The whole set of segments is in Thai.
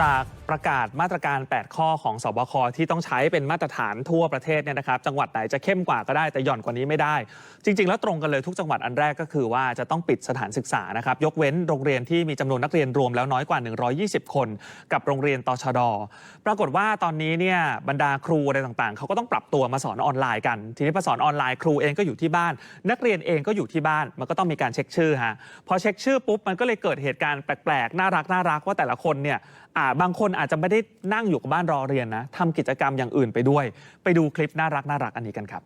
จาก ประกาศมาตรการ 8 ข้อของสบคที่ต้องใช้เป็นมาตรฐานทั่วประเทศเนี่ยนะครับ จังหวัดไหนจะเข้มกว่าก็ได้แต่หย่อนกว่านี้ไม่ได้ จริง ๆ แล้วตรงกันเลยทุกจังหวัดอันแรกก็คือว่าจะต้องปิดสถานศึกษานะครับ ยกเว้นโรงเรียนที่มีจำนวนนักเรียนรวมแล้วน้อยกว่า 120 คน กับโรงเรียนตชด ปรากฏว่าตอนนี้เนี่ยบรรดาครูอะไรต่างๆเขาก็ต้องปรับตัวมาสอนออนไลน์กัน ทีนี้พอสอนออนไลน์ครูเองก็อยู่ที่บ้าน นักเรียนเองก็อยู่ที่บ้านมันก็ต้องมีการเช็คชื่อฮะพอเช็คชื่อปุ๊บมันก็เลยเกิดเหตุการณ์แปลกๆน่ารักน่ารักว่าแต่ละคนเนี่ยบางคนอาจจะไม่ได้นั่งอยู่กับบ้านรอเรียนนะทำกิจกรรมอย่างอื่นไปด้วย ไปดูคลิปน่ารักน่ารักอันนี้กันครับ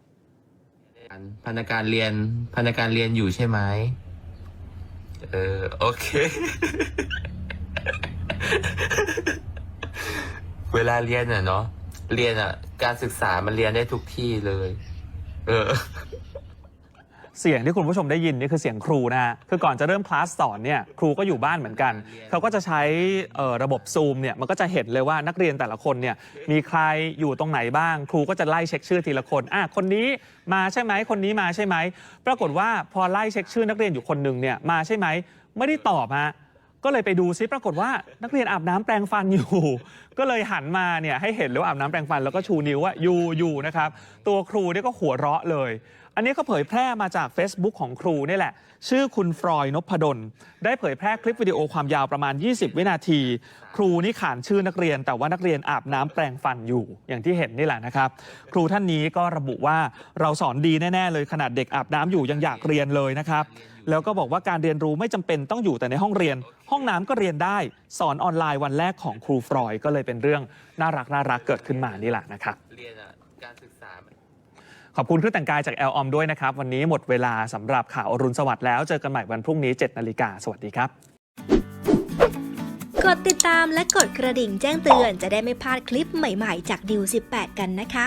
พนักงานเรียนพนักงานเรียนอยู่ใช่ไหมเออโอเค เวลาเรียนอะเนาะเรียนอะ การศึกษามันเรียนได้ทุกที่เลย เออ เสียงที่คุณผู้ชมได้ยินนี่คือเสียงครูนะฮะคือก่อนจะเริ่มคลาสสอนเนี่ยครูก็อยู่บ้านเหมือนกัน เขาก็จะใช้ระบบซูมเนี่ยมันก็จะเห็นเลยว่านักเรียนแต่ละคนเนี่ยมีใครอยู่ตรงไหนบ้าง ครูก็จะไล่เช็คชื่อทีละคนอะคนนี้มาใช่ไหมคนนี้มาใช่ไหมปรากฏว่าพอไล่เช็คชื่อนักเรียนอยู่คนหนึ่งเนี่ยมาใช่ไหมไม่ได้ตอบฮะก็เลยไปดูซิปรากฏว่านักเรียนอาบน้ำแปรงฟันอยู่ ก็เลยหันมาเนี่ยให้เห็นเลยว่าอาบน้ำแปรงฟันแล้วก็ชูนิ้วว่าอยู่อยู่นะครับ ตัวครูเนี่ยก็หัวเราะเลยอันนี้ก็เผยแพร่มาจาก Facebook ของครูนี่แหละ ชื่อคุณฟรอยนพดล ได้เผยแพร่คลิปวิดีโอความยาวประมาณ 20 วินาที ครูนี่ขานชื่อนักเรียน แต่ว่านักเรียนอาบน้ำแปรงฟันอยู่อย่างที่เห็นนี่แหละนะครับ ครูท่านนี้ก็ระบุว่าเราสอนดีแน่ ๆ เลยขนาดเด็กอาบน้ำอยู่ยังอยากเรียนเลยนะครับแล้วก็บอกว่าการเรียนรู้ไม่จำเป็นต้องอยู่แต่ในห้องเรียน ห้องน้ำก็เรียนได้ สอนออนไลน์วันแรกของครูฟรอยก็เลยเป็นเรื่องน่ารักน่ารักเกิดขึ้นมานี่แหละนะครับเรียนการศึกษา ขอบคุณเครื่องแต่งกายจากแอลออมด้วยนะครับ วันนี้หมดเวลาสำหรับข่าวอรุณสวัสดิ์แล้ว เจอกันใหม่วันพรุ่งนี้7นาฬิกาสวัสดีครับ กดติดตามและกดกระดิ่งแจ้งเตือนจะได้ไม่พลาดคลิปใหม่ๆ จากดิว18 กันนะคะ